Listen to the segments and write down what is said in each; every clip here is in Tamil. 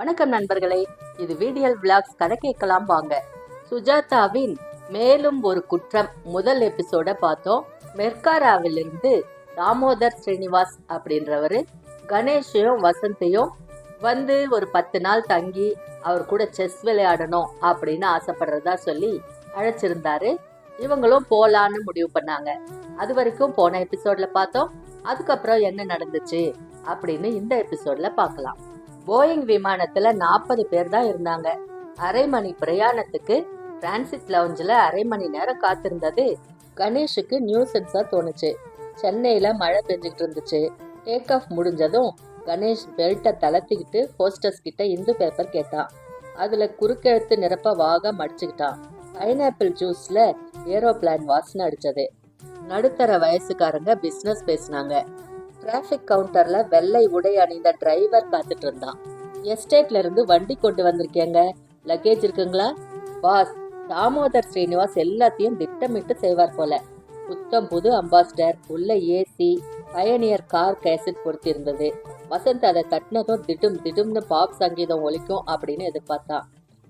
வணக்கம் நண்பர்களே. இது வீடியல் விளாக்ஸ் கதை கேட்கலாம் வாங்க. சுஜாதாவின் மேலும் ஒரு குற்றம் முதல் எபிசோட பார்த்தோம். மெர்காராவிலிருந்து தாமோதர் ஸ்ரீனிவாஸ் அப்படின்றவரு கணேஷையும் வசந்தையும் வந்து ஒரு பத்து நாள் தங்கி அவர் கூட செஸ் விளையாடணும் அப்படின்னு ஆசைப்படுறதா சொல்லி அழைச்சிருந்தாரு. இவங்களும் போலான்னு முடிவு பண்ணாங்க. அது வரைக்கும் போன எபிசோட்ல பார்த்தோம். அதுக்கப்புறம் என்ன நடந்துச்சு அப்படின்னு இந்த எபிசோட்ல பார்க்கலாம். போயிங் விமானத்துல நாற்பது பேர் தான் இருந்தாங்க. அரை மணி பிரயாணத்துக்கு டிரான்சிட் லவுஞ்சில் அரை மணி நேரம் காத்திருந்தது. கணேஷுக்கு நியூசன்ஸா தோணுச்சு. சென்னையில் மழை பெஞ்சுக்கிட்டு இருந்துச்சு. டேக் ஆஃப் முடிஞ்சதும் கணேஷ் பெல்ட்டை தளர்த்திக்கிட்டு ஹோஸ்டஸ் கிட்ட இந்து பேப்பர் கேட்டான். அதில் குறுக்கெழுத்து நிரப்ப வாக மடிச்சுக்கிட்டான். பைனாப்பிள் ஜூஸில் ஏரோப்ளான் வாசனை அடித்தது நடுத்தர வயசுக்காரங்க பிஸ்னஸ் பேசினாங்க. டிராஃபிக் கவுண்டர்ல வெள்ளை உடை அணிந்த டிரைவர் காத்துட்டு இருந்தான். எஸ்டேட்ல இருந்து வண்டி கொண்டு வந்திருக்கேங்க. லக்கேஜ் இருக்குங்களா? பாஸ் தாமோதர் ஸ்ரீனிவாஸ் எல்லாத்தையும் திட்டமிட்டு செய்வார் போல. புத்தம் புது அம்பாஸ்டர் உள்ள ஏசி பயணியர் கார் கேசட் பொறுத்திருந்தது வசந்த் அதை தட்டினதும் திடும் திடும்னு பாப் சங்கீதம் ஒழிக்கும் அப்படின்னு எதிர்பார்த்தான்.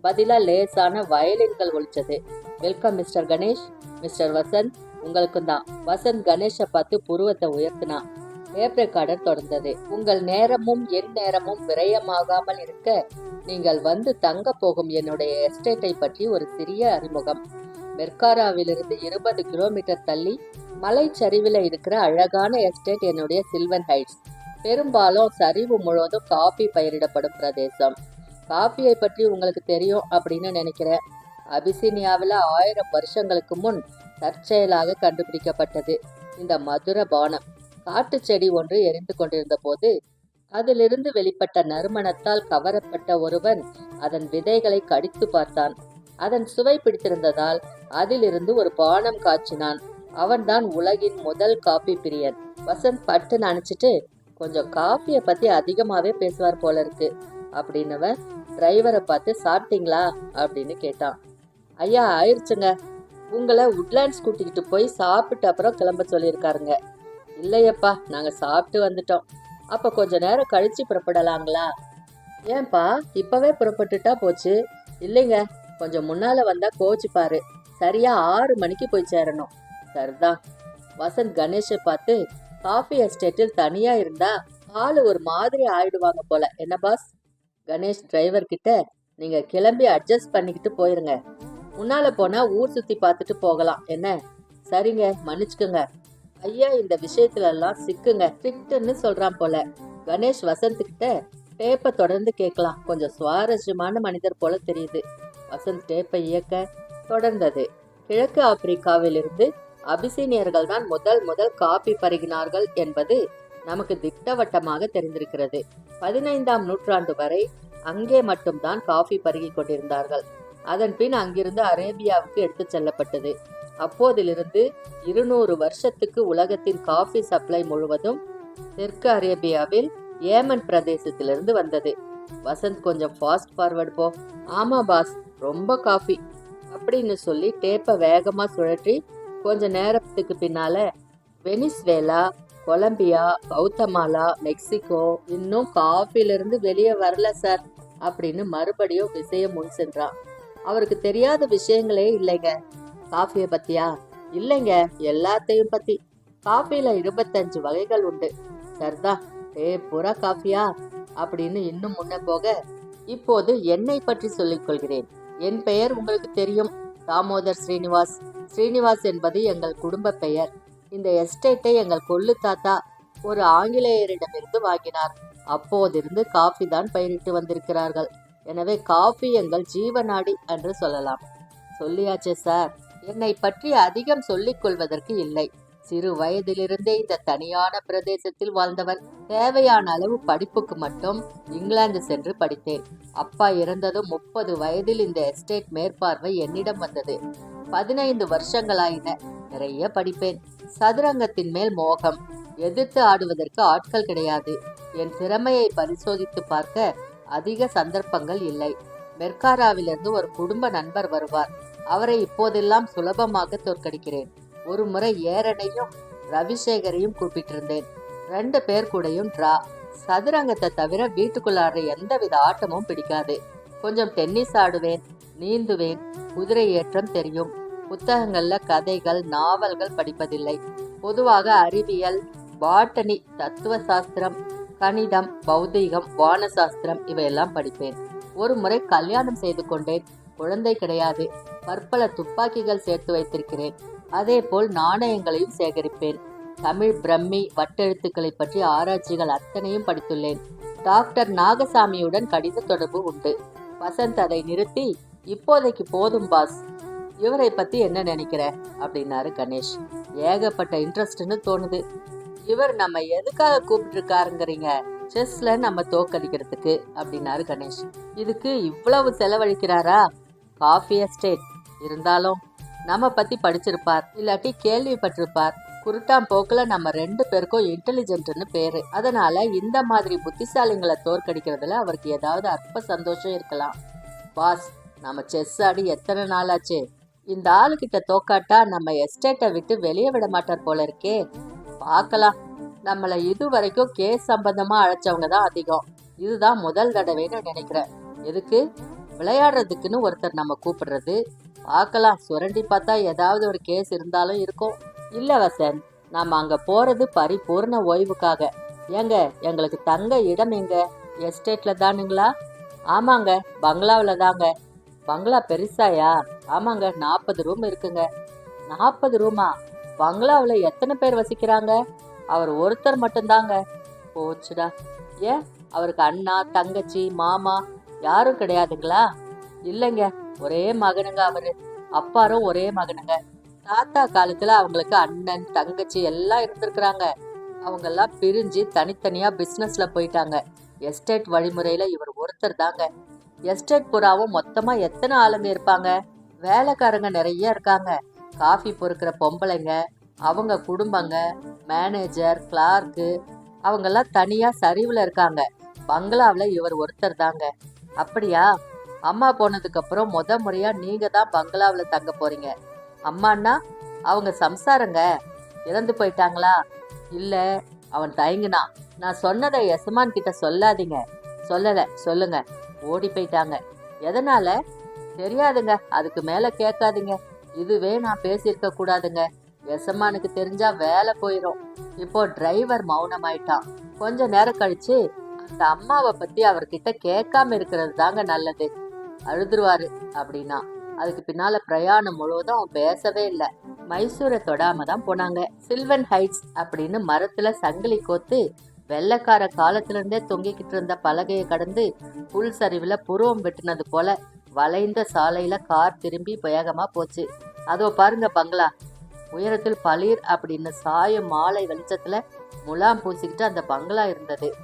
பதிலா லேசான வயலின்கள் ஒழிச்சது welcome mister Ganesh mister Vasanth உங்களுக்கும் தான். வசந்த் கணேஷை பார்த்து புருவத்தை உயர்த்தினான். டேப் தொடர்ந்தது. உங்கள் நேரமும் என் நேரமும் விரயமாகாமல் இருக்க நீங்கள் வந்து தங்க போகும் என்னுடைய எஸ்டேட்டை பற்றி ஒரு சிறிய அறிமுகம். மெர்காராவிலிருந்து இருபது கிலோமீட்டர் தள்ளி மலைச்சரிவில் இருக்கிற அழகான எஸ்டேட் என்னுடைய சில்வன் ஹைட்ஸ். பெரும்பாலும் சரிவு முழுவதும் காபி பயிரிடப்படும் பிரதேசம். காபியை பற்றி உங்களுக்கு தெரியும் அப்படின்னு நினைக்கிறேன். அபிசீனியாவில் ஆயிரம் வருஷங்களுக்கு முன் தற்செயலாக கண்டுபிடிக்கப்பட்டது இந்த மதுர பானம். காட்டு செடி ஒன்று எரிந்து கொண்டிருந்த போது அதிலிருந்து வெளிப்பட்ட நறுமணத்தால் கவரப்பட்ட ஒருவன் அதன் விதைகளை கடித்து பார்த்தான். அதன் சுவை பிடித்திருந்ததால் அதிலிருந்து ஒரு பானம் காய்ச்சினான். அவன்தான் உலகின் முதல் காபி பிரியன். வசந்த் பட்டு நினைச்சிட்டு கொஞ்சம் காஃபியை பத்தி அதிகமாவே பேசுவார் போல இருக்கு அப்படின்னவன் டிரைவரை பார்த்து சாப்பிட்டீங்களா? அப்படின்னு கேட்டான். ஐயா ஆயிடுச்சுங்க உங்களை உட்லாண்ட்ஸ் கூட்டிக்கிட்டு போய் சாப்பிட்டு அப்புறம் கிளம்ப சொல்லியிருக்காருங்க. இல்லையப்பா நாங்க சாப்பிட்டு வந்துட்டோம். அப்ப கொஞ்ச நேரம் கழிச்சு புறப்படலாங்களா? ஏன்பா இப்பவே புறப்பட்டுட்டா போச்சு. இல்லைங்க கொஞ்சம் முன்னால வந்தா கோச்சுப்பாரு சரியா ஆறு மணிக்கு போய் சேரணும். சரிதான் வசந்த் கணேஷை பார்த்து காஃபி எஸ்டேட்டில் தனியா இருந்தா ஆள் ஒரு மாதிரி ஆயிடுவாங்க போல. என்ன பாஸ்? கணேஷ் டிரைவர் கிட்ட நீங்க கிளம்பி அட்ஜஸ்ட் பண்ணிக்கிட்டு போயிருங்க. முன்னால போனா ஊர் சுத்தி பார்த்துட்டு போகலாம். என்ன? சரிங்க மன்னிச்சுக்குங்க. ஐயா இந்த விஷயத்துல எல்லாம் சிக்குங்க. ஸ்ட்ரிக்ட்னு சொல்றான் போல. கணேஷ் வசந்த் கிட்ட டேப்பை தொடர்ந்து கேட்கலாம். கொஞ்சம் சுவாரஸ்யமான மனிதர் போல தெரியுது. வசந்த் டேப்பை இயக்க தொடர்ந்தது. கிழக்கு ஆப்பிரிக்காவிலிருந்து அபிசீனியர்கள் தான் முதல் முதல் காபி பருகினார்கள் என்பது நமக்கு திட்டவட்டமாக தெரிந்திருக்கிறது. பதினைந்தாம் நூற்றாண்டு வரை அங்கே மட்டும்தான் காஃபி பருகிக் கொண்டிருந்தார்கள். அதன் பின் அங்கிருந்து அரேபியாவுக்கு எடுத்துச் செல்லப்பட்டது. அப்போதிலிருந்து இருநூறு வருஷத்துக்கு உலகத்தின் காஃபி சப்ளை முழுவதும் தெற்கு அரேபியாவில் ஏமன் பிரதேசத்திலிருந்து வந்தது. வசந்த் கொஞ்சம் ஃபாஸ்ட் ஃபார்வர்ட் போ. ஆமா பாஸ் ரொம்ப காஃபி அப்படின்னு சொல்லி டேப்பை வேகமா சுழற்றி கொஞ்ச நேரத்துக்கு பின்னால வெனிஸ்வேலா கொலம்பியா கௌதமாலா மெக்சிகோ இன்னும் காஃபிலிருந்து வெளியே வரல சார் அப்படின்னு மறுபடியும் விஷயம் முன் சென்றான். அவருக்கு தெரியாத விஷயங்களே இல்லைங்க. காஃபிய பத்தியா? இல்லைங்க எல்லாத்தையும் பத்தி. காஃபில இருபத்தஞ்சு வகைகள் உண்டு. சரிதா ஏ புறா காஃபியா? அப்படின்னு இன்னும் முன்ன போக இப்போது என்னை பற்றி சொல்லிக் கொள்கிறேன். என் பெயர் உங்களுக்கு தெரியும். தாமோதர் ஸ்ரீனிவாஸ். ஸ்ரீனிவாஸ் என்பது எங்கள் குடும்ப பெயர். இந்த எஸ்டேட்டை எங்கள் கொள்ளு தாத்தா ஒரு ஆங்கிலேயரிடமிருந்து வாங்கினார். அப்போதிருந்து காஃபி தான் பயிரிட்டு வந்திருக்கிறார்கள். எனவே காஃபி எங்கள் ஜீவநாடி என்று சொல்லலாம். சொல்லியாச்சே சார். என்னை பற்றி அதிகம் சொல்லிக் கொள்வதற்கு இல்லை. சிறு வயதிலிருந்தே இந்த தனியான பிரதேசத்தில் வாழ்ந்தவன் தேவையான அளவு படிப்புக்கு மட்டும் இங்கிலாந்து சென்று படித்தேன். அப்பா இறந்ததும் முப்பது வயதில் இந்த எஸ்டேட் மேற்பார்வை என்னிடம் வந்தது. பதினைந்து வருஷங்களாயின நிறைய படிப்பேன். சதுரங்கத்தின் மேல் மோகம் எதிர்த்து ஆடுவதற்கு ஆட்கள் கிடையாது. என் திறமையை பரிசோதித்து பார்க்க அதிக சந்தர்ப்பங்கள் இல்லை. மெர்காராவிலிருந்து ஒரு குடும்ப நண்பர் வருவார். அவரை இப்போதெல்லாம் சுலபமாக தோற்கடிக்கிறேன். ஒரு முறை ஏரனையும் ரவிசேகரையும் கூப்பிட்டிருந்தேன். ரெண்டு பேர் கூடயும் ட்ரா. சதுரங்கத்தை தவிர வீட்டுக்குள்ளாடுற எந்தவித ஆட்டமும் பிடிக்காது. கொஞ்சம் டென்னிஸ் ஆடுவேன் நீந்துவேன் குதிரை ஏற்றம் தெரியும். புத்தகங்கள்ல கதைகள் நாவல்கள் படிப்பதில்லை. பொதுவாக அறிவியல் பாட்டனி தத்துவ சாஸ்திரம் கணிதம் பௌதீகம் வானசாஸ்திரம் இவையெல்லாம் படிப்பேன். ஒரு முறை கல்யாணம் செய்து கொண்டேன். குழந்தை கிடையாது. பற்பல துப்பாக்கிகள் சேர்த்து வைத்திருக்கிறேன். அதே போல் நாணயங்களையும் சேகரிப்பேன். தமிழ் பிரம்மி வட்டெழுத்துக்களை பற்றி ஆராய்ச்சிகள் அத்தனையும் படித்துள்ளேன். டாக்டர் நாகசாமியுடன் கடித தொடர்பு உண்டு. வசந்த் அதை நிறுத்தி இப்போதைக்கு போதும் பாஸ். இவரை பத்தி என்ன நினைக்கிற? அப்படின்னாரு கணேஷ். ஏகப்பட்ட இன்ட்ரெஸ்ட்னு தோணுது. இவர் நம்ம எதுக்காக கூப்பிட்டுருக்காருங்கிறீங்க? செஸ்ல நம்ம தோக்கடிக்கிறதுக்கு அப்படின்னாரு கணேஷ். இதுக்கு இவ்வளவு செலவழிக்கிறாரா? Coffee estate. இருந்தாலும் நம்ம பத்தி படிச்சிருப்பார் இல்லாட்டி கேள்விப்பட்டிருப்பார். குருட்டாம் போக்குல நம்ம ரெண்டு பேருக்கும் இன்டெலிஜென்ட்னு பேரு. அதனால இந்த மாதிரி புத்திசாலிங்களை தோற்கடிக்கிறதுல அவருக்கு ஏதாவது அற்ப சந்தோஷம் இருக்கலாம். பாஸ் நம்ம செஸ் ஆடி எத்தனை நாள் ஆச்சு இந்த ஆளுகிட்ட தோக்காட்டா நம்ம எஸ்டேட்டை விட்டு வெளியே விட மாட்டார் போல இருக்கே. பார்க்கலாம். நம்மள இது வரைக்கும் கேஸ் சம்பந்தமா அழைச்சவங்க தான் அதிகம். இதுதான் முதல் தடவைன்னு நினைக்கிறேன். எதுக்கு? விளையாடுறதுக்குன்னு ஒருத்தர் நம்ம கூப்பிடுறது. பார்க்கலாம். சுரண்டி பார்த்தா ஏதாவது ஒரு கேஸ் இருந்தாலும் இருக்கும். இல்ல வசந்த் நாம அங்க போறது பரிபூர்ண ஓய்வுக்காக. ஏங்க எங்களுக்கு தங்க இடம் எங்க? எஸ்டேட்ல தானுங்களா? ஆமாங்க பங்களாவில் தாங்க. பங்களா பெருசாயா? ஆமாங்க நாற்பது ரூம் இருக்குங்க. நாற்பது ரூமா? பங்களாவில் எத்தனை பேர் வசிக்கிறாங்க? அவர் ஒருத்தர் மட்டும்தாங்க. போச்சுடா. ஏன்? அவருக்கு அண்ணா தங்கச்சி மாமா யாரும் கிடையாதுங்களா? இல்லைங்க. ஒரே மகனுங்க அவரு. அப்பாரும் ஒரே மகனுங்க. தாத்தா காலத்துல அவங்களுக்கு அண்ணன் தங்கச்சி எல்லாம் இருந்திருக்கிறாங்க. அவங்க எல்லாம் பிரிஞ்சு தனித்தனியா பிசினஸ்ல போயிட்டாங்க. எஸ்டேட் வழிமுறையில இவர் ஒருத்தர் தாங்க. எஸ்டேட் புறாவும் மொத்தமா எத்தனை ஆளுங்க இருப்பாங்க? வேலைக்காரங்க நிறைய இருக்காங்க. காஃபி பொறுக்கிற பொம்பளைங்க அவங்க குடும்பங்க மேனேஜர் கிளார்க்கு அவங்கெல்லாம் தனியா சரிவுல இருக்காங்க. பங்களாவில் இவர் ஒருத்தர் தாங்க. அப்படியா? அம்மா போனதுக்கு அப்புறம் முத முறையா நீங்க தான் பங்களாவில் தங்க போறீங்க. அம்மான்னா அவங்க சம்சாரங்க. இறந்து போயிட்டாங்களா? இல்ல அவன் தயங்குனான். நான் சொன்னதை யசமான் கிட்ட சொல்லாதீங்க. சொல்லல சொல்லுங்க. ஓடி போயிட்டாங்க. எதனால? தெரியாதுங்க. அதுக்கு மேல கேட்காதீங்க. இதுவே நான் பேசியிருக்க கூடாதுங்க. எசமானுக்கு தெரிஞ்சா வேலை போயிடும் இப்போ டிரைவர் மௌனமாயிட்டான். கொஞ்ச நேரம் கழிச்சு அந்த அம்மாவை பத்தி அவர்கிட்ட கேட்காம இருக்கிறது தாங்க நல்லது. அழுதுருவாரு அப்படின்னா. அதுக்கு பின்னால பிரயாணம் முழுவதும் அவன் பேசவே இல்லை. மைசூரை தொடாம தான் போனாங்க. சில்வன் ஹைட்ஸ் அப்படின்னு மரத்துல சங்கிலி கோத்து வெள்ளைக்கார காலத்துல இருந்தே தொங்கிக்கிட்டு இருந்த பலகையை கடந்து புல் சரிவுல புருவம் வெட்டினது போல வளைந்த சாலையில கார் திரும்பி வேகமா போச்சு. அதோ பாருங்க பங்களா. உயரத்தில் பளிர் அப்படின்னு சாயம் மாலை வெளிச்சத்துல முலாம் பூசிக்கிட்டு அந்த பங்களா இருந்தது.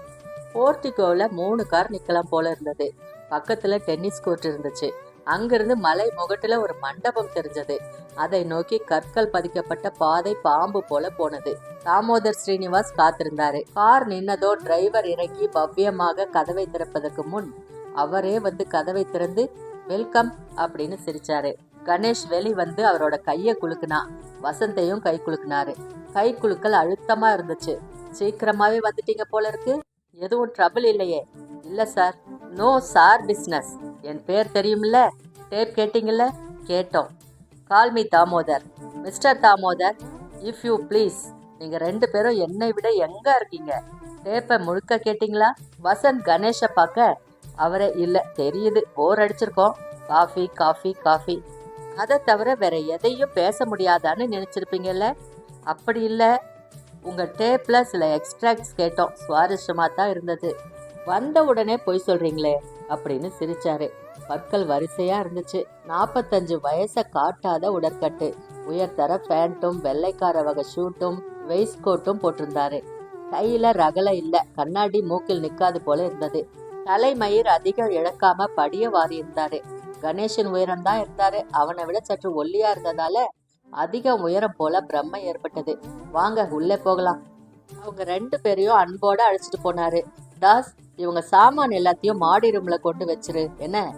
போர்டிகோல மூணு கார் நிக்கலாம் போல இருந்தது. பக்கத்துல டென்னிஸ் கோர்ட் இருந்துச்சு. அங்கிருந்து மலை முகட்டுல ஒரு மண்டபம் தெரிஞ்சது. அதை நோக்கி கற்கள் பதிக்கப்பட்ட பாதை பாம்பு போல போனது. தாமோதர் ஸ்ரீனிவாஸ் காத்திருந்தாரு. கார் நின்னதோ டிரைவர் இறங்கி பவ்யமாக கதவை திறப்பதற்கு முன் அவரே வந்து கதவை திறந்து வெல்கம் அப்படின்னு சிரிச்சாரு. கணேஷ் வெளி வந்து அவரோட கைய குலுக்குனா வசந்தையும் கை குலுக்குனாரு. கை குலுக்கல் அழுத்தமா இருந்துச்சு. சீக்கிரமாவே வந்துட்டீங்க போல இருக்கு. எதுவும் ட்ரபிள் இல்லையே. இல்லை சார் நோ சார் பிஸ்னஸ் என் பேர் தெரியும்ல? டேப் கேட்டிங்கல்ல? கேட்டோம். Call me Damodar. Mister Damodar if you please நீங்கள் ரெண்டு பேரும் என்னை விட எங்கே இருக்கீங்க? டேப்பை முழுக்க கேட்டிங்களா? வசந்த் கணேஷை பார்க்க. அவரே இல்லை தெரியுது. போர் அடிச்சிருக்கோம். காஃபி காஃபி காஃபி அதை தவிர வேற எதையும் பேச முடியாதான்னு நினச்சிருப்பீங்கல்ல? அப்படி இல்லை. உங்கள் டேப்பில் சில எக்ஸ்ட்ராக்ட்ஸ் கேட்டோம். சுவாரஸ்யமாக தான் இருந்தது. வந்த உடனே பொய் சொல்கிறீங்களே அப்படின்னு சிரிச்சாரு. பற்கள் வரிசையாக இருந்துச்சு. நாற்பத்தஞ்சு வயசை காட்டாத உடற்கட்டு. உயர்தர பேண்ட்டும் வெள்ளைக்கார வகை ஷூட்டும் வெயிட் கோட்டும் போட்டிருந்தாரு. கையில் ரகலை இல்லை. கண்ணாடி மூக்கில் நிற்காது போல இருந்தது. தலைமயிர் அதிகம் இழக்காம படிய வாரி இருந்தாரு. கணேசன் உயரம் தான் இருந்தாரு. அவனை விட சற்று ஒல்லியா இருந்ததால அதிக உயரம் போல பிரம்ம ஏற்பட்டது. வாங்க உள்ளே போகலாம். அவங்க ரெண்டு பேரையும் அன்போட அழைச்சிட்டு போனாரு. தாஸ் இவங்க சாமான் எல்லாத்தையும் மாடி ரூம்ல கொண்டு வச்சிரு. என்ன?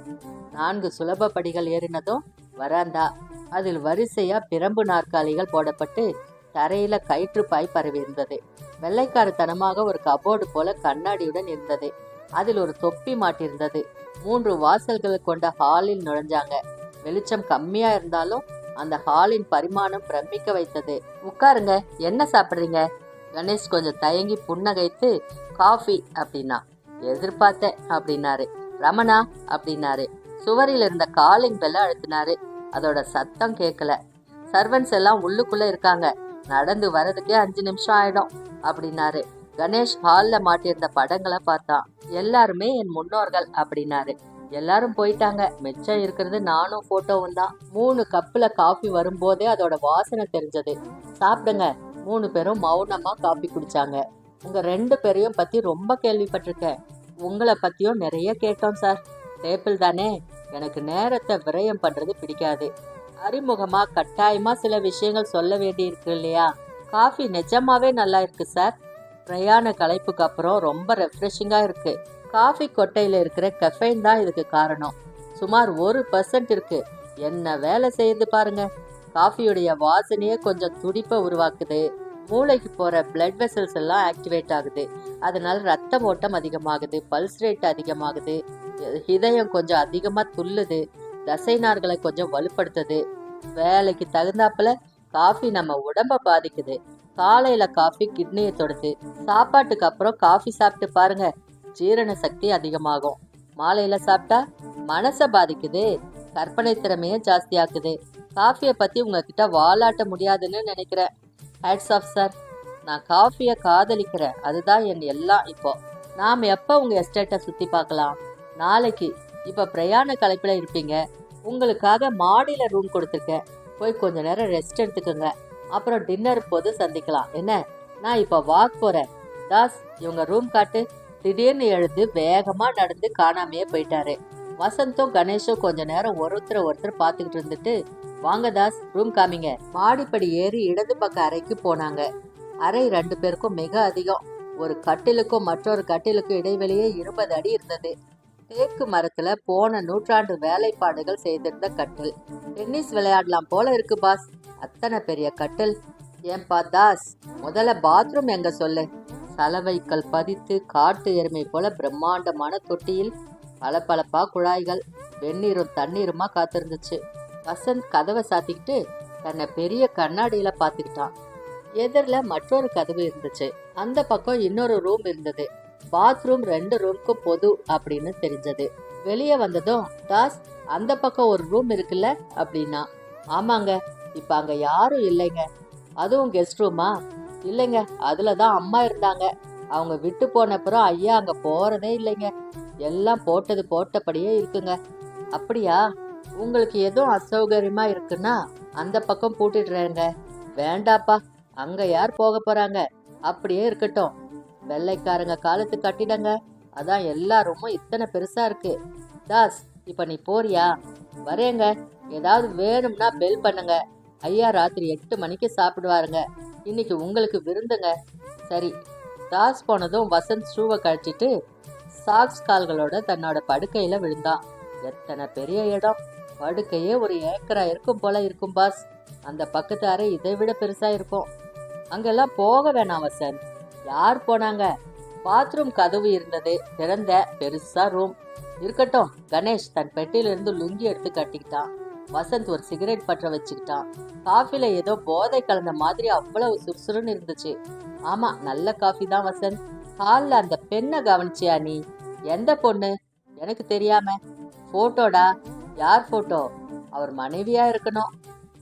நான்கு சுலப படிகள் ஏறினதும் வராந்தா. அதில் வரிசையா பிரம்பு நாற்காலிகள் போடப்பட்டு தரையில கயிற்று பாய் பரவி இருந்தது. வெள்ளைக்காரத்தனமாக ஒரு கபோர்டு போல கண்ணாடியுடன் இருந்தது. அதில் ஒரு தொப்பி மாட்டிருந்தது மூன்று வாசல்கள் கொண்ட ஹாலில் நுழைஞ்சாங்க. வெளிச்சம் கம்மியா இருந்தாலும் அந்த ஹாலின் பரிமாணம் பிரமிக்க வைத்தது. உட்காருங்க என்ன சாப்பிட்றீங்க? கணேஷ் கொஞ்சம் தயங்கி புன்னகைத்து காஃபி அப்படின்னா. எதிர்பார்த்தேன் அப்படின்னாரு. ரமணா அப்படின்னாரு. சுவரில் இருந்த காலிங் பெல்ல அழுத்தினாரு. அதோட சத்தம் கேட்கல சர்வன்ஸ் எல்லாம் உள்ளுக்குள்ள இருக்காங்க. நடந்து வர்றதுக்கே அஞ்சு நிமிஷம் ஆயிடும் அப்படின்னாரு. கணேஷ் ஹால்ல மாட்டியிருந்த படங்களை பார்த்தான். எல்லாருமே என் முன்னோர்கள் அப்படின்னாரு. எல்லாரும் போயிட்டாங்க. மிச்சம் இருக்கிறது நானும் போட்டோவும் தான். மூணு கப்புல காஃபி வரும்போதே அதோட வாசனை தெரிஞ்சது. சாப்பிடுங்க. மூணு பேரும் மௌனமா காஃபி குடிச்சாங்க. உங்க ரெண்டு பேரையும் பத்தி ரொம்ப கேள்விப்பட்டிருக்கேன். உங்களை பத்தியும் நிறைய கேட்டோம் சார். டேபிள் தானே? எனக்கு நேரத்தை விரயம் பண்றது பிடிக்காது. அறிமுகமா கட்டாயமா சில விஷயங்கள் சொல்ல வேண்டியிருக்கு இல்லையா? காஃபி நிஜமாவே நல்லா இருக்கு சார். பிரயாண கலைப்புக்கு அப்புறம் ரொம்ப ரெஃப்ரெஷிங்காக இருக்குது காஃபி கொட்டையில் இருக்கிற கஃபைன் தான் இதுக்கு காரணம். சுமார் ஒரு பர்சன்ட் இருக்கு. என்ன வேலை செய்யுது பாருங்க. காஃபியுடைய வாசனையே கொஞ்சம் துடிப்பை உருவாக்குது. மூளைக்கு போகிற பிளட் வெசல்ஸ் எல்லாம் ஆக்டிவேட் ஆகுது. அதனால ரத்த ஓட்டம் அதிகமாகுது பல்ஸ் ரேட் அதிகமாகுது. இதயம் கொஞ்சம் அதிகமாக துள்ளுது. தசைநார்களை கொஞ்சம் வலுப்படுத்துது. வேலைக்கு தகுந்தாப்புல காஃபி நம்ம உடம்ப பாதிக்குது. காலையில காஃபி கிட்னியை தொடுது. சாப்பாட்டுக்கு அப்புறம் காஃபி சாப்பிட்டு பாருங்க. ஜீரண சக்தி அதிகமாகும். மாலையில சாப்பிட்டா மனசை பாதிக்குது கற்பனை திறமைய ஜாஸ்தியாக்குது. காஃபியை பத்தி உங்ககிட்ட வாலாட்ட முடியாதுன்னு நினைக்கிறேன். ஹேட்ஸ் ஆஃப் சார் நான் காஃபியை காதலிக்கிறேன். அதுதான் என் எல்லாம் இப்போ. நாம் எப்போ உங்கள் எஸ்டேட்டை சுற்றி பார்க்கலாம்? நாளைக்கு. இப்போ பிரயாண கலைப்பில் இருப்பீங்க. உங்களுக்காக மாடியில் ரூம் கொடுத்துருக்கேன். போய் கொஞ்ச நேரம் ரெஸ்ட் எடுத்துக்கோங்க. அப்புறம் டின்னர் போது சந்திக்கலாம். என்ன? நான் இப்போ வாக் போகிறேன் தாஸ் இவங்க ரூம் காட்டு. திடீர்னு எழுந்து வேகமாக நடந்து காணாமையே போயிட்டாரு. வசந்தும் கணேஷும் கொஞ்ச நேரம் ஒருத்தர் ஒருத்தர் பார்த்துக்கிட்டு இருந்துட்டு வாங்க தாஸ் ரூம் காமிங்க. மாடிப்படி ஏறி இடது பக்க அறைக்கு போனாங்க. அறை ரெண்டு பேருக்கும் மிக அதிகம். ஒரு கட்டிலுக்கும் மற்றொரு கட்டிலுக்கும் இடைவெளியே இருபது அடி இருந்தது. தேக்கு மரத்துல போன நூற்றாண்டு வேலைப்பாடுகள் செய்திருந்த கட்டில். டென்னிஸ் விளையாடலாம் போல இருக்கு பாஸ். அத்தனை பெரிய கட்டில். ஏன்பா தாஸ் முதல்ல பாத்ரூம் எங்க சொல்லு? சலவைக்கல் பதித்து காட்டு எருமை போல பிரம்மாண்டமான தொட்டியில் பளபளப்பா குழாய்கள் வெந்நீரும் தண்ணீருமா காத்திருந்துச்சு. வசந்த் கதவை சாத்திக்கிட்டு தன்னை பெரிய கண்ணாடியில பாத்துக்கிட்டான் எதிரில் மற்றொரு கதவு இருந்துச்சு. அந்த பக்கம் இன்னொரு ரூம் இருந்தது. பாத்ரூம் ரெண்டு ரூம்க்கும் பொது அப்படின்னு தெரிஞ்சது. வெளியே வந்ததும் தாஸ் அந்த பக்கம் ஒரு ரூம் இருக்குல்ல? அப்படின்னா ஆமாங்க இப்ப அங்க யாரும் இல்லைங்க. அதுவும் கெஸ்ட் ரூமா இல்லைங்க அதுல தான் அம்மா இருந்தாங்க. அவங்க விட்டு போன அப்புறம் ஐயா அங்க போறதே இல்லைங்க. எல்லாம் போட்டது போட்டபடியே இருக்குங்க. அப்படியா? உங்களுக்கு எதுவும் அசௌகரியமா இருக்குன்னா அந்த பக்கம் பூட்டிடுறேங்க. வேண்டாப்பா அங்க யார் போக போறாங்க? அப்படியே இருக்கட்டும். வெள்ளைக்காரங்க காலத்து கட்டிடங்க. அதான் எல்லா ரூமும் இத்தனை பெருசா இருக்கு. தாஸ் இப்ப நீ போறியா? வரேங்க. ஏதாவது வேணும்னா பெல் பண்ணுங்க. ஐயா ராத்திரி எட்டு மணிக்கு சாப்பிடுவாருங்க. இன்னைக்கு உங்களுக்கு விருந்துங்க. சரி தாஸ் போனதும் வசந்த் ஷூவை கழிச்சிட்டு சாக்ஸ் கால்களோட தன்னோட படுக்கையில விழுந்தான். எத்தனை பெரிய இடம். படுக்கையே ஒரு ஏக்கரா இருக்கும் போல இருக்கும் பாஸ். அந்த பக்கத்து அறை இதை விட பெருசா இருக்கும். அங்கெல்லாம் போக வேணாம் வசந்த். யார் போனாங்க? பாத்ரூம் கதவு இருந்தது. திறந்த பெருசா ரூம் இருக்கட்டும் கணேஷ் தன் பெட்டியிலிருந்து லுங்கி எடுத்து கட்டிக்கிட்டான். வசந்த் ஒரு சிகரெட் பற்ற வச்சுக்கிட்டான். காஃபில ஏதோ போதை கலந்த மாதிரி அவ்வளவு சுறுசுறுன்னு இருந்துச்சு. ஆமா நல்ல காஃபி தான் வசந்த். ஹால்ல அந்த பெண்ணை கவனிச்சியா நீ? எந்த பொண்ணு? எனக்கு தெரியாம. போட்டோடா யார் போட்டோ அவர் மனைவியா இருக்கணும்.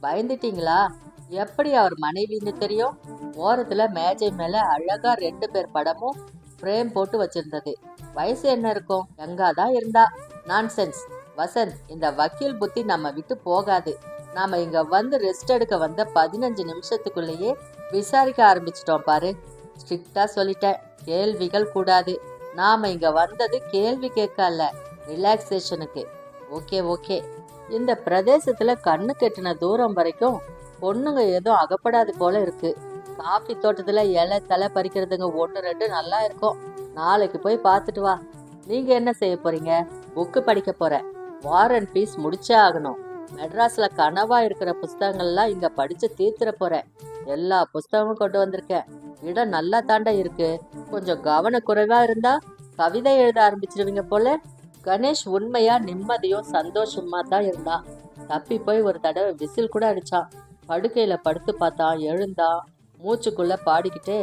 பயந்துட்டீங்களா? எப்படி அவர் மனைவின்னு தெரியும்? ஓரத்துல மேஜை மேல அழகா ரெண்டு பேர் படமும் ஃப்ரேம் போட்டு வச்சிருந்தது. வயசு என்ன இருக்கும்? எங்காதான் இருந்தா. நான்சென்ஸ் வசந்த் இந்த வக்கீல் புத்தி நம்ம விட்டு போகாது. நாம இங்க வந்து ரெஸ்ட் எடுக்க வந்த பதினஞ்சு நிமிஷத்துக்குள்ளேயே விசாரிக்க ஆரம்பிச்சிட்டோம் பாரு. ஸ்ட்ரிக்டா சொல்லிட்டேன். கேள்விகள் கூடாது. நாம இங்க வந்தது கேள்வி கேட்க அல்ல ரிலாக்ஸேஷனுக்கு ஓகே ஓகே. இந்த பிரதேசத்துல கண்ணு கெட்டின தூரம் வரைக்கும் பொண்ணுங்க எதுவும் அகப்படாது போல இருக்கு. காஃபி தோட்டத்துல இலை தலை பறிக்கிறதுங்க ஒன்று ரெண்டு நல்லா இருக்கும். நாளைக்கு போய் பார்த்துட்டு வா. நீங்க என்ன செய்ய போறீங்க? புக்கு படிக்க போறேன் வார் அண்ட் பீஸ் முடிச்சே ஆகணும். மெட்ராஸ்ல கனவா இருக்கிற புஸ்தகங்கள்லாம் இங்க படிச்சு தீர்த்துற போறேன். எல்லா புஸ்தகமும் கொண்டு வந்திருக்கேன். இடம் நல்லா தாண்டா இருக்கு. கொஞ்சம் கவனக்குறைவா இருந்தா கவிதை எழுத ஆரம்பிச்சிருவீங்க போல. கணேஷ் உண்மையா நிம்மதியும் சந்தோஷமா தான் இருந்தான். தப்பி போய் ஒரு தடவை விசில் கூட அடிச்சான். படுக்கையில படுத்து பார்த்தான் எழுந்தான். மூச்சுக்குள்ள பாடிக்கிட்டே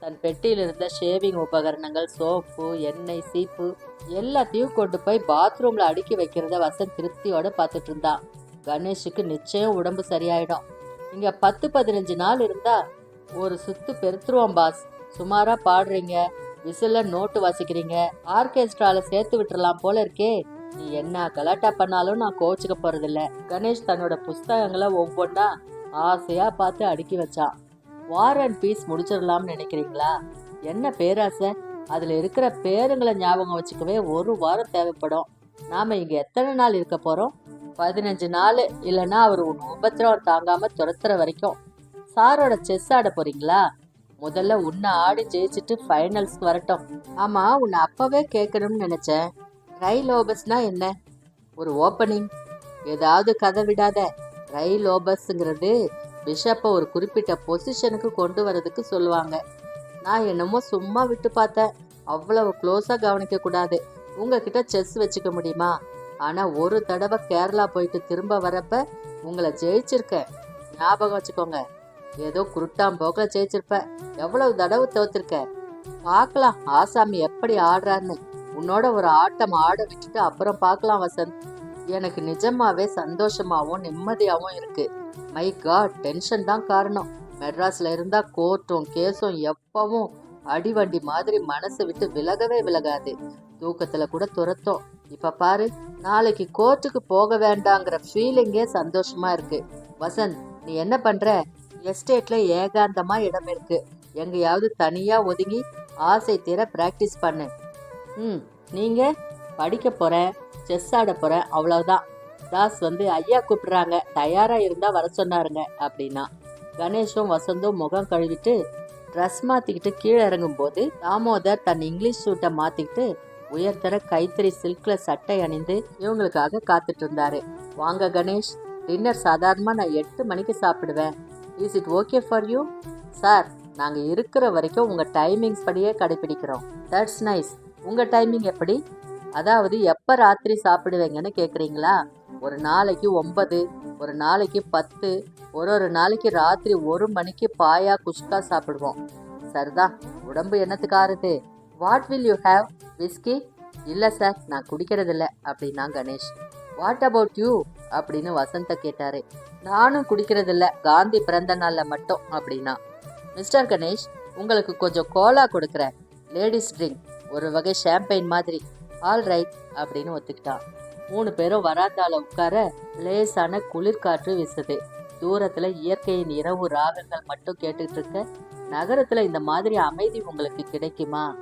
தன் பெட்டியில் இருந்த ஷேவிங் உபகரணங்கள் சோப்பு எண்ணெய் சீப்பு எல்லாத்தையும் கொண்டு போய் பாத்ரூம்ல அடுக்கி வைக்கிறத வசந்த் திருப்தியோட பார்த்துட்டு இருந்தான். கணேஷுக்கு நிச்சயம் உடம்பு சரியாயிடும். இங்க பத்து பதினஞ்சு நாள் இருந்தா ஒரு சுத்து பெருத்துருவோம் பாஸ் சுமாரா பாடுறீங்க விசில நோட்டு வாசிக்கிறீங்க ஆர்கெஸ்ட்ரால சேர்த்து விட்டுறலாம் போல இருக்கே. நீ என்ன கலாட்டா பண்ணாலும் நான் கோச்சுக்க போறதில்ல. கணேஷ் தன்னோட புஸ்தகங்களை ஒவ்வொன்றா ஆசையா பார்த்து அடுக்கி வச்சான். வார் அண்ட் பீஸ் முடிச்சிடலாம்னு நினைக்கிறீங்களா? என்ன பேராசை? அதில் இருக்கிற பேருங்களை ஞாபகம் வச்சுக்கவே ஒரு வாரம் தேவைப்படும். நாம் இங்கே எத்தனை நாள் இருக்க போகிறோம் பதினஞ்சு நாள் இல்லைன்னா அவர் உன் உபத்திரம் தாங்காமல் துரத்துற வரைக்கும். சாரோட செஸ் ஆட போகிறீங்களா முதல்ல உன்னை ஆடி ஜெயிச்சுட்டு ஃபைனல்ஸ்க்கு வரட்டும். ஆமாம் உன்னை அப்போவே கேட்கணும்னு நினச்சேன். ரயில் லோபஸ்னால் என்ன? ஒரு ஓப்பனிங் ஏதாவது கதை விடாத. ரயில் ஓபஸ்ங்கிறது பிஷப்பை ஒரு குறிப்பிட்ட பொசிஷனுக்கு கொண்டு வரதுக்கு சொல்லுவாங்க. நான் என்னமோ சும்மா விட்டு பார்த்தேன். அவ்வளவு க்ளோஸாக கவனிக்க கூடாது. உங்ககிட்ட செஸ் வச்சுக்க முடியுமா? ஆனால் ஒரு தடவை கேரளா போயிட்டு திரும்ப வரப்ப உங்களை ஜெயிச்சிருக்கேன். ஞாபகம் வச்சுக்கோங்க. ஏதோ குருட்டாம் போக்கல ஜெயிச்சிருப்ப. எவ்வளவு தடவை தோத்திருக்க? பார்க்கலாம். ஆசாமி எப்படி ஆடுறான்னு உன்னோட ஒரு ஆட்டம் ஆட விட்டுட்டு அப்புறம் பார்க்கலாம் வசந்த். எனக்கு நிஜமாவே சந்தோஷமாகவும் நிம்மதியாகவும் இருக்குது மை காட் டென்ஷன் தான் காரணம். மெட்ராஸில் இருந்தால் கோர்ட்டும் கேஸும் எப்பவும் அடிவண்டி மாதிரி மனசை விட்டு விலகவே விலகாது. தூக்கத்தில் கூட துரத்தும். இப்போ பாரு நாளைக்கு கோர்ட்டுக்கு போக வேண்டாங்கிற ஃபீலிங்கே சந்தோஷமாக இருக்குது வசந்த் நீ என்ன பண்ணுற எஸ்டேட்ல ஏகாந்தமாக இடம் இருக்கு. எங்கேயாவது தனியாக ஒதுங்கி ஆசை தீர ப்ராக்டிஸ் பண்ணு. ம் நீங்கள் படிக்க போகிறேன் செஸ் ஆட போகிறேன் அவ்வளோதான் தாஸ் வந்து ஐயா கூப்பிடுறாங்க. தயாராக இருந்தால் வர சொன்னாருங்க அப்படின்னா. கணேஷும் வசந்தும் முகம் கழுவிட்டு ட்ரெஸ் மாற்றிக்கிட்டு கீழே இறங்கும் போது தாமோதர் தன் இங்கிலீஷ் சூட்டை மாற்றிக்கிட்டு உயர்தர கைத்தறி சில்கில் சட்டை அணிந்து இவங்களுக்காக காத்துட்டு இருந்தாரு. வாங்க கணேஷ் டின்னர் சாதாரணமாக நான் எட்டு மணிக்கு சாப்பிடுவேன். Is it okay for you sir நாங்கள் இருக்கிற வரைக்கும் உங்கள் டைமிங்ஸ் படியே கடைபிடிக்கிறோம் தட்ஸ் நைஸ் உங்கள் டைமிங் எப்படி? அதாவது எப்ப ராத்திரி சாப்பிடுவீங்கன்னு கேக்குறீங்களா? ஒரு நாளைக்கு ஒன்பது ஒரு நாளைக்கு பத்து ஒரு ஒரு நாளைக்கு ராத்திரி ஒரு மணிக்கு பாயா குஷ்கா சாப்பிடுவோம். சரிதான் உடம்பு என்னத்துக்கு ஆறுது? What will you have whisky இல்ல சார் நான் குடிக்கிறதில்ல. அப்படின்னா கணேஷ். வாட் அபவுட் யூ அப்படின்னு வசந்த கேட்டாரு. நானும் குடிக்கிறதில்ல. காந்தி பிறந்த நாளில் மட்டும் அப்படின்னா. மிஸ்டர் கணேஷ் உங்களுக்கு கொஞ்சம் கோலா கொடுக்குறேன். லேடிஸ் ட்ரிங்க் ஒரு வகை ஷாம்பெயின் மாதிரி. ஆல் ரைட் அப்படின்னு ஒத்துக்கிட்டான் மூணு பேரும் வராந்தால உட்கார லேசான குளிர்காற்று வீசுது. தூரத்துல இயற்கையின் இரவு ராகங்கள் மட்டும் கேட்டுட்டு இருக்க நகரத்துல இந்த மாதிரி அமைதி உங்களுக்கு கிடைக்குமா?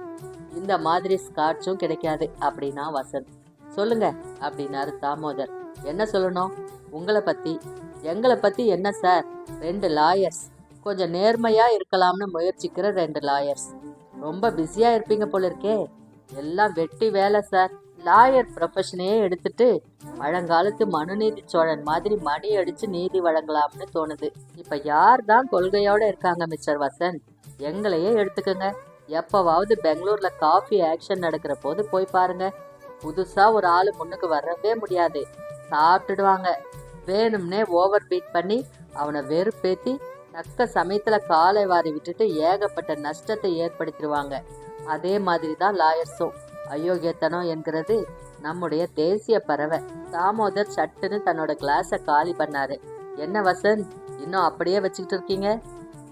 இந்த மாதிரி ஸ்காட்சும் கிடைக்காது அப்படின்னா வசந்த். சொல்லுங்க அப்படின்னாரு தாமோதர். என்ன சொல்லணும்? உங்களை பத்தி. எங்களை பத்தி என்ன சார்? ரெண்டு லாயர்ஸ் கொஞ்சம் நேர்மையா இருக்கலாம்னு முயற்சிக்கிற ரெண்டு லாயர்ஸ் ரொம்ப பிஸியா இருப்பீங்க போல இருக்கே. எல்லாம் வெட்டி வேலை சார். லாயர் ப்ரொஃபஷனையே எடுத்துட்டு பழங்காலத்து மனுநீதி சோழன் மாதிரி மணி அடிச்சு நீதி வழங்கலாம்னு தோணுது. இப்ப யார் தான் கொள்கையோட இருக்காங்க மிஸ்டர் வசன் எங்களையே எடுத்துக்கோங்க. எப்பவாவது பெங்களூர்ல காஃபி ஆக்ஷன் நடக்கிற போது போய் பாருங்க. புதுசா ஒரு ஆளு முன்னுக்கு வரவே முடியாது. சாப்பிட்டுடுவாங்க. வேணும்னே ஓவர் பீட் பண்ணி அவனை வெறுப்பேத்தி தக்க சமயத்துல காலை வாரி விட்டுட்டு ஏகப்பட்ட நஷ்டத்தை ஏற்படுத்திடுவாங்க. அதே மாதிரி தான் லாயர்ஸும். அயோக்கியத்தனம் என்கிறது நம்முடைய தேசிய பறவை. தாமோதர் சட்டுன்னு தன்னோட கிளாஸை காலி பண்ணாரு. என்ன வசந்த் இன்னும் அப்படியே வச்சுக்கிட்டு இருக்கீங்க?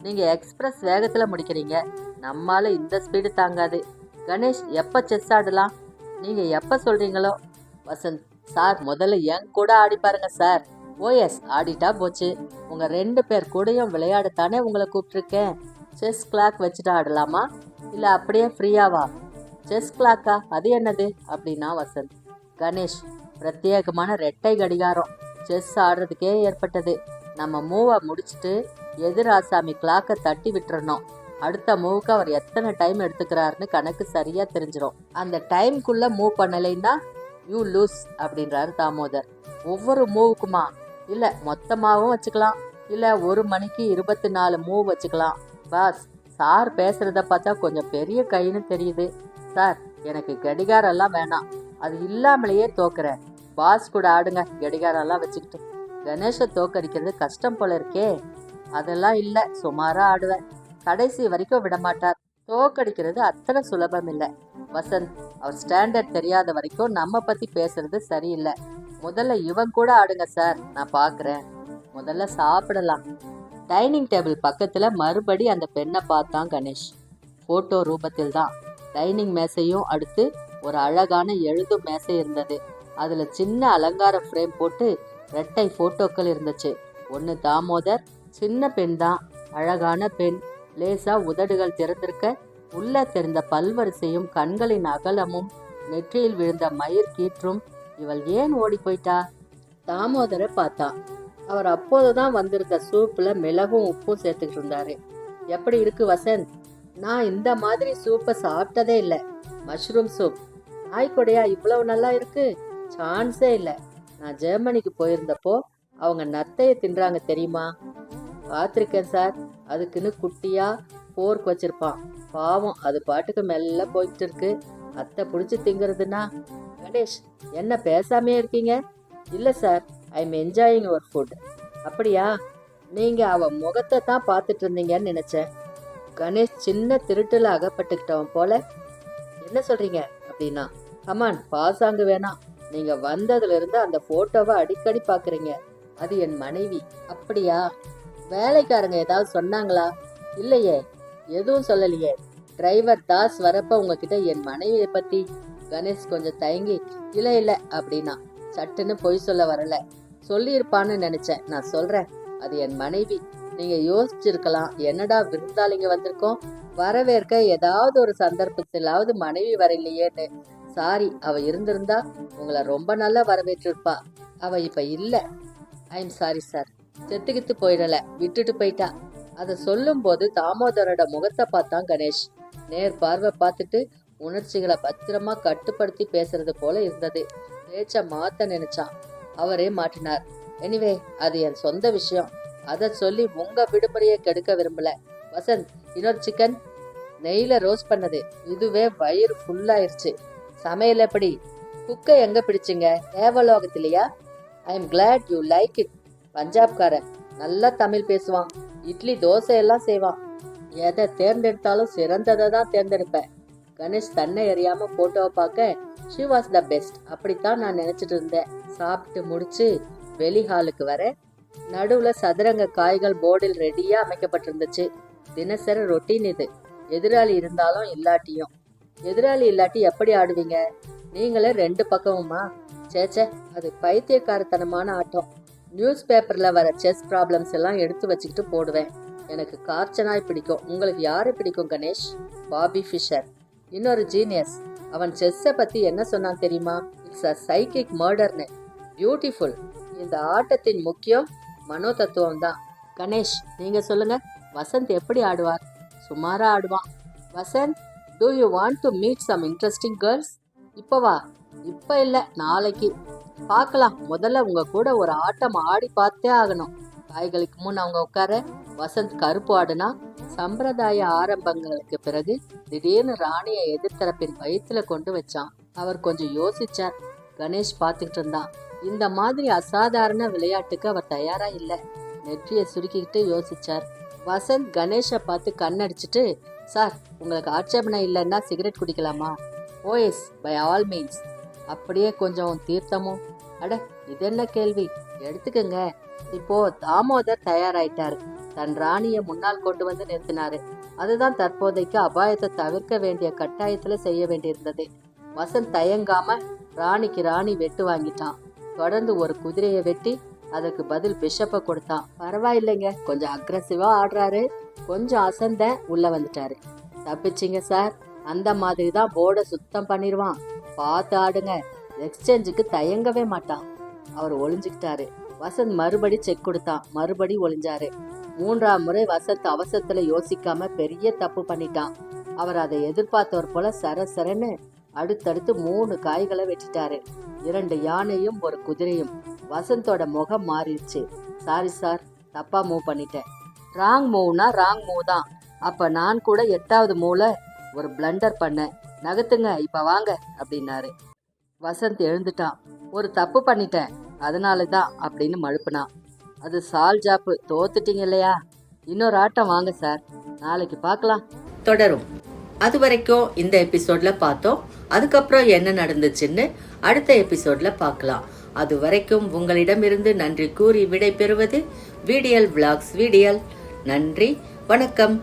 நீங்க எக்ஸ்பிரஸ் வேகத்துல முடிக்கிறீங்க. நம்மால இந்த ஸ்பீடு தாங்காது. கணேஷ் எப்ப செஸ் ஆடலாம்? நீங்க எப்ப சொல்றீங்களோ? வசந்த் சார் முதல்ல என் கூட ஆடி பாருங்க சார். ஓஎஸ் ஆடிட்டா போச்சு. உங்க ரெண்டு பேர் கூடயும் விளையாடத்தானே உங்களை கூப்பிட்டுருக்கேன். செஸ் கிளாக் வச்சுட்டு ஆடலாமா? இல்லை அப்படியே ஃப்ரீயாவா செஸ் கிளாக்கா அது என்னது? அப்படின்னா வசந்த். கணேஷ் பிரத்யேகமான ரெட்டை கடிகாரம். செஸ் ஆடுறதுக்கே ஏற்பட்டது. நம்ம மூவை முடிச்சுட்டு எதிர் ஆசாமி கிளாக்கை தட்டி விட்டுறணும். அடுத்த மூவுக்கு அவர் எத்தனை டைம் எடுத்துக்கிறாருன்னு கணக்கு சரியாக தெரிஞ்சிடும் அந்த டைம்குள்ள மூவ் பண்ணலைன்னா யூ லூஸ் அப்படின்றாரு தாமோதர். ஒவ்வொரு மூவுக்குமா இல்லை மொத்தமாகவும் வச்சுக்கலாம். இல்லை ஒரு மணிக்கு இருபத்தி நாலு மூவ் வச்சுக்கலாம். பாஸ். சார் பேசுகிறத பார்த்தா கொஞ்சம் பெரிய கைன்னு தெரியுது. சார் எனக்கு கடிகாரம்லாம் வேணாம். அது இல்லாமலேயே தோக்குறேன். பாஸ் கூட ஆடுங்க. கடிகாரம்லாம் வச்சுக்கிட்டு. கணேஷை தோக்கடிக்கிறது கஷ்டம் போல இருக்கே. அதெல்லாம் இல்லை. சுமாராக ஆடுவேன். கடைசி வரைக்கும் விடமாட்டார் தோக்கடிக்கிறது அத்தனை சுலபம் இல்லை. வசந்த் அவர் ஸ்டாண்டர்ட் தெரியாத வரைக்கும் நம்ம பற்றி பேசுறது சரியில்லை. முதல்ல இவன் கூட ஆடுங்க சார். நான் பார்க்குறேன் முதல்ல சாப்பிடலாம். டைனிங் டேபிள் பக்கத்தில் மறுபடி அந்த பெண்ணை பார்த்தான் கணேஷ். ஃபோட்டோ ரூபத்தில் தான் டைனிங் மேசையும் அடுத்து ஒரு அழகான எழுதும் மேசை இருந்தது. அதில் சின்ன அலங்கார ஃப்ரேம் போட்டு ரெட்டை ஃபோட்டோக்கள் இருந்துச்சு. ஒன்று தாமோதர் சின்ன பெண் தான் அழகான பெண் லேசா உதடுகள் திறந்திருக்க உள்ள தெரிந்த பல்வரிசையும் கண்களின் அகலமும் நெற்றியில் விழுந்த மயிர் கீற்றும் இவள் ஏன் ஓடி போயிட்டா? தாமோதரை பார்த்தா அவர் அப்போதுதான் வந்திருந்த சூப்பில் மிளகும் உப்பும் சேர்த்துக்கிட்டு இருந்தாரு. எப்படி இருக்கு வசந்த்? நான் இந்த மாதிரி சூப்பை சாப்பிட்டதே இல்லை. Mushroom soup. நாய்க்கொடையா இவ்வளவு நல்லா இருக்கு? சான்ஸே இல்லை. நான் ஜெர்மனிக்கு போயிருந்தப்போ அவங்க நத்தையை தின்றாங்க தெரியுமா? பார்த்துருக்கேன் சார். அதுக்குன்னு குட்டியா போர்க் வச்சிருப்பான். பாவம் அது பாட்டுக்கு மெல்ல போயிட்டு இருக்கு அத்தை பிடிச்சி திங்கிறதுனா கணேஷ் என்ன பேசாமே இருக்கீங்க? இல்லை sir. I am enjoying your food அப்படியா? நீங்கள் அவன் முகத்தை தான் பார்த்துட்டு இருந்தீங்கன்னு நினச்சேன். கணேஷ் சின்ன திருட்டில் அகப்பட்டுக்கிட்டவன் போல என்ன சொல்கிறீங்க அப்படின்னா அம்மான் பாசாங்கு வேணாம் நீங்கள் வந்ததுலேருந்து அந்த ஃபோட்டோவை அடிக்கடி பார்க்குறீங்க. அது என் மனைவி. அப்படியா? வேலைக்காரங்க ஏதாவது சொன்னாங்களா? இல்லையே எதுவும் சொல்லலையே. டிரைவர் தாஸ் வரப்ப உங்ககிட்ட என் மனைவியை பத்தி கணேஷ் கொஞ்சம் தயங்கி இல்லை இல்லை அப்படின்னா சட்டுன்னு பொய் சொல்ல வரல. சொல்லியிருப்பான்னு நினைச்சேன். நான் சொல்றேன். அது என் மனைவி. நீங்க யோசிச்சிருக்கலாம். என்னடா விருந்தாளிங்க வந்திருக்கோம்? வரவேற்க ஏதாவது ஒரு சந்தர்ப்பத்திலாவது மனைவி வரலையேன்னு. சாரி அவ இருந்திருந்தா உங்களை ரொம்ப நல்லா வரவேற்றிருப்பா. அவ இப்ப இல்ல. ஐம் சாரி சார் செத்துக்கித்து போயிடல. விட்டுட்டு போயிட்டா. அதை சொல்லும் போது தாமோதரோட முகத்தை பார்த்தான் கணேஷ். நேர் பார்வை பார்த்துட்டு உணர்ச்சிகளை பத்திரமா கட்டுப்படுத்தி பேசுறது போல இருந்தது. பேச்ச மாத்த நினைச்சான். அவரே மாட்டினார் எனிவே அது என் சொந்த விஷயம். அதை சொல்லி உங்க விடுமுறையை கெடுக்க விரும்பல. வசந்த் இன்னொரு சிக்கன் நெய்ல ரோஸ்ட் பண்ணது. இதுவே வயிறு ஃபுல்லாயிருச்சு சமையல் எப்படி? குக்கை எங்க பிடிச்சிங்க? தேவலோகத்திலையா? I am glad you like it பஞ்சாப்காரன். நல்லா தமிழ் பேசுவான். இட்லி தோசை எல்லாம் செய்வான். எதை தேர்ந்தெடுத்தாலும் சிறந்ததை தான் தேர்ந்தெடுப்பேன். கணேஷ் தன்னை எறியாம போட்டோவை பார்க்க ஷி வாஸ் த பெஸ்ட் அப்படித்தான் நான் நினைச்சிட்டு இருந்தேன். சாப்பிட்டு முடிச்சு வெளி ஹாலுக்கு வர நடுவுல சதுரங்க காய்கள் போர்டில் ரெடியா அமைக்கப்பட்டிருந்துச்சு. தினசரி ரொட்டீன் இது. எதிராளி இருந்தாலும் இல்லாட்டியும். எதிராளி இல்லாட்டி எப்படி ஆடுவீங்க? நீங்களே ரெண்டு பக்கமுமா? சேச்சே அது பைத்தியக்காரத்தனமான ஆட்டம். நியூஸ் பேப்பர்ல வர செஸ் ப்ராப்ளம்ஸ் எல்லாம் எடுத்து வச்சுக்கிட்டு போடுவேன். எனக்கு கார்ச்சனாய் பிடிக்கும். உங்களுக்கு யாரு பிடிக்கும் கணேஷ்? Bobby Fischer. இன்னொரு ஜீனியஸ் அவன் செஸ்ஸை பத்தி என்ன சொன்னான் தெரியுமா? இட்ஸ் அ சைக்கிக் மர்டர்னு பியூட்டிஃபுல் இந்த ஆட்டத்தின் முக்கியம் மனோ தத்துவம் தான் கணேஷ் நீங்க சொல்லுங்க. வசந்த் எப்படி ஆடுவார்? சுமாரா ஆடுவான். Vasanth do you want to meet some interesting girls இப்போ வா. இப்போ இல்லை நாளைக்கு. பார்க்கலாம். முதல்ல உங்க கூட ஒரு ஆட்டம் ஆடி பார்த்தே ஆகணும். காய்களுக்கு முன் அவங்க உட்கார வசந்த் கருப்பு ஆடுனா சம்பிரதாய ஆரம்பங்களுக்கு பிறகு திடீர்னு ராணியை எதிர்த்தரப்பின் வயிற்றுல கொண்டு வச்சான். அவர் கொஞ்சம் யோசிச்சார். கணேஷ் பார்த்துக்கிட்டு இருந்தான். இந்த மாதிரி அசாதாரண விளையாட்டுக்கு அவர் தயாரா இல்ல. நெற்றியை சுருக்கிக்கிட்டு யோசிச்சார். வசந்த் கணேஷை பார்த்து கண்ணடிச்சிட்டு சார் உங்களுக்கு ஆட்சேபனை இல்லைன்னா cigarette குடிக்கலாமா? Oh yes by all means. அப்படியே கொஞ்சம் தீர்த்தமும் அட இது என்ன கேள்வி? எடுத்துக்கங்க. இப்போ தாமோதர் தயாராயிட்டாரு. தன் ராணியை முன்னால் கொண்டு வந்து நிறுத்தினாரு. அதுதான் தற்போதைக்கு அபாயத்தை தவிர்க்க வேண்டிய கட்டாயத்துல செய்ய வேண்டியிருந்தது. வசந்த் தயங்காம ராணிக்கு ராணி வெட்டு வாங்கிட்டான். தொடர்ந்து ஒரு குதிரையை வெட்டி அதுக்கு பதில் பிஷப்பை கொடுத்தான் பரவாயில்லைங்க கொஞ்சம் அக்ரஸிவா ஆடுறாரு. கொஞ்சம் அசந்த உள்ள வந்துட்டாரு. தப்பிச்சிங்க சார் அந்த மாதிரி தான் போர்டை சுத்தம் பண்ணிடுவான் பார்த்து ஆடுங்க. எக்ஸ்சேஞ்சுக்கு தயங்கவே மாட்டான். அவர் ஒளிஞ்சுக்கிட்டாரு. வசந்த் மறுபடி செக் கொடுத்தான். மறுபடி ஒளிஞ்சாரு. மூன்றாம் முறை வசந்த் அவசரத்துல யோசிக்காம பெரிய தப்பு பண்ணிட்டான். அவர் அதை எதிர்பார்த்தவர் போல சரசரன்னு அடுத்தடுத்து மூணு காய்களை வெட்டிட்டாரு. இரண்டு யானையும் ஒரு குதிரையும். வசந்தோட முகம் மாறிடுச்சு. சாரி சார் தப்பா மூவ் பண்ணிட்டேன். ராங் மூவ்னா ராங் மூவ் தான். அப்ப நான் கூட எட்டாவது மூல ஒரு பிளண்டர் பண்ணேன். நகத்துங்க இப்ப வாங்க அப்படின்னாரு. வசந்த் எழுந்துட்டான். ஒரு தப்பு பண்ணிட்டேன். அதனால தான் அப்படின்னு மழுப்புனான். அது சால் ஜாப்பு. தோத்துட்டீங்க இல்லையா? இன்னொரு ஆட்டம் வாங்க சார் நாளைக்கு பார்க்கலாம். தொடரும். அது வரைக்கும் இந்த எபிசோட்ல பார்த்தோம். அதுக்கப்புறம் என்ன நடந்துச்சுன்னு அடுத்த எபிசோட்ல பார்க்கலாம். அது வரைக்கும் உங்களிடமிருந்து நன்றி கூறி விடை பெறுவது வீடியல் விளாக்ஸ் வீடியல். நன்றி வணக்கம்.